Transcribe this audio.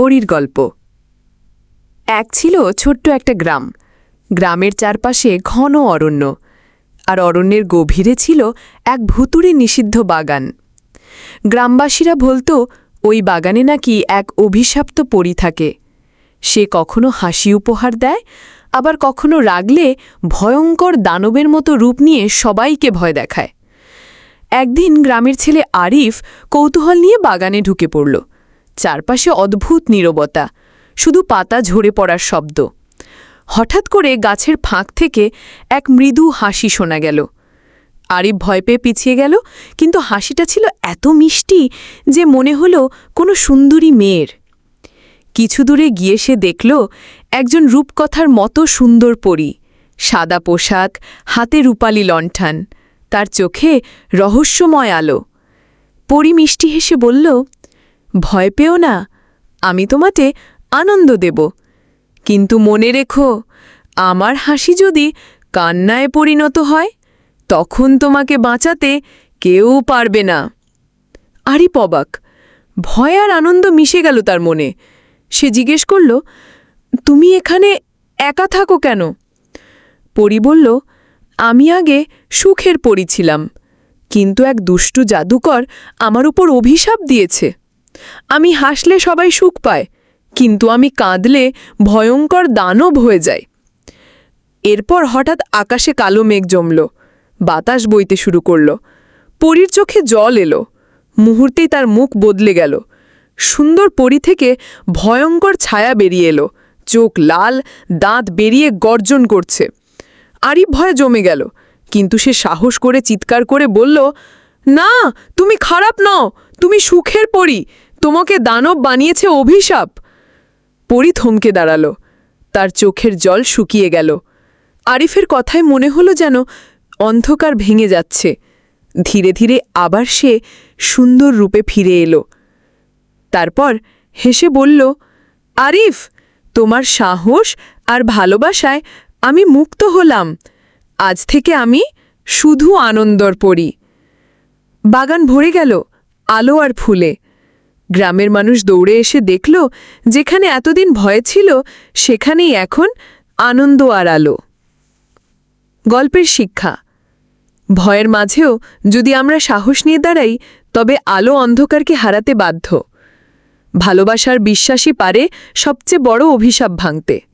পরীর গল্প। এক ছিল ছোট্ট একটা গ্রাম। গ্রামের চারপাশে ঘন অরণ্য। আর অরণ্যের গভীরে ছিল এক ভুতুড়ে নিষিদ্ধ বাগান। গ্রামবাসীরা বলতো, ওই বাগানে নাকি এক অভিশাপ্ত পরী থাকে। সে কখনো হাসি উপহার দেয়, আবার কখনো রাগলে ভয়ঙ্কর দানবের মতো রূপ নিয়ে সবাইকে ভয় দেখায়। একদিন গ্রামের ছেলে আরিফ কৌতূহল নিয়ে বাগানে ঢুকে পড়ল। চারপাশে অদ্ভুত নীরবতা, শুধু পাতা ঝরে পড়ার শব্দ। হঠাৎ করে গাছের ফাঁক থেকে এক মৃদু হাসি শোনা গেল। আরিফ ভয় পেয়ে পিছিয়ে গেল, কিন্তু হাসিটা ছিল এত মিষ্টি যে মনে হলো কোনো সুন্দরী মেয়ের। কিছু দূরে গিয়ে সে দেখল একজন রূপকথার মতো সুন্দর পরী, সাদা পোশাক, হাতে রূপালি লণ্ঠন, তার চোখে রহস্যময় আলো। পরী মিষ্টি হেসে বলল ভয় পেও না, আমি তোমাতে আনন্দ দেব। কিন্তু মনে রেখো, আমার হাসি যদি কান্নায় পরিণত হয়, তখন তোমাকে বাঁচাতে কেউ পারবে না। আরি পবাক ভয় আর আনন্দ মিশে গেল তার মনে। সে জিজ্ঞেস করল, তুমি এখানে একা থাকো কেন? পরি বলল, আমি আগে সুখের পরি ছিলাম, কিন্তু এক দুষ্টু জাদুকর আমার উপর অভিশাপ দিয়েছে। আমি হাসলে সবাই সুখ পায়, কিন্তু আমি কাঁদলে ভয়ঙ্কর দানব হয়ে যায় এরপর হঠাৎ আকাশে কালো মেঘ জমল, বাতাস বইতে শুরু করল, পরীর চোখে জল এলো, মুহূর্তেই তার মুখ বদলে গেল, সুন্দর পরি থেকে ভয়ঙ্কর ছায়া বেরিয়ে এলো, চোখ লাল, দাঁত বেরিয়ে গর্জন করছে। আরিফ ভয় জমে গেল, কিন্তু সে সাহস করে চিৎকার করে বলল, না, তুমি খারাপ নও, তুমি সুখের পরি তোমাকে দানব বানিয়েছে অভিশাপ। পরি থমকে দাঁড়াল। তার চোখের জল শুকিয়ে গেল। আরিফের কথায় মনে হলো যেন অন্ধকার ভেঙে যাচ্ছে। ধীরে ধীরে আবার সে সুন্দর রূপে ফিরে এলো। তারপর হেসে বলল, আরিফ, তোমার সাহস আর ভালোবাসায় আমি মুক্ত হলাম। আজ থেকে আমি শুধু আনন্দর পড়ি বাগান ভরে গেল আলো আর ফুলে। গ্রামের মানুষ দৌড়ে এসে দেখল, যেখানে এতদিন ভয় ছিল, সেখানেই এখন আনন্দ আর আলো গল্পের শিক্ষা। ভয়ের মাঝেও যদি আমরা সাহস নিয়ে দাঁড়াই, তবে আলো অন্ধকারকে হারাতে বাধ্য। ভালোবাসার বিশ্বাসই পারে সবচেয়ে বড় অভিশাপ ভাঙতে।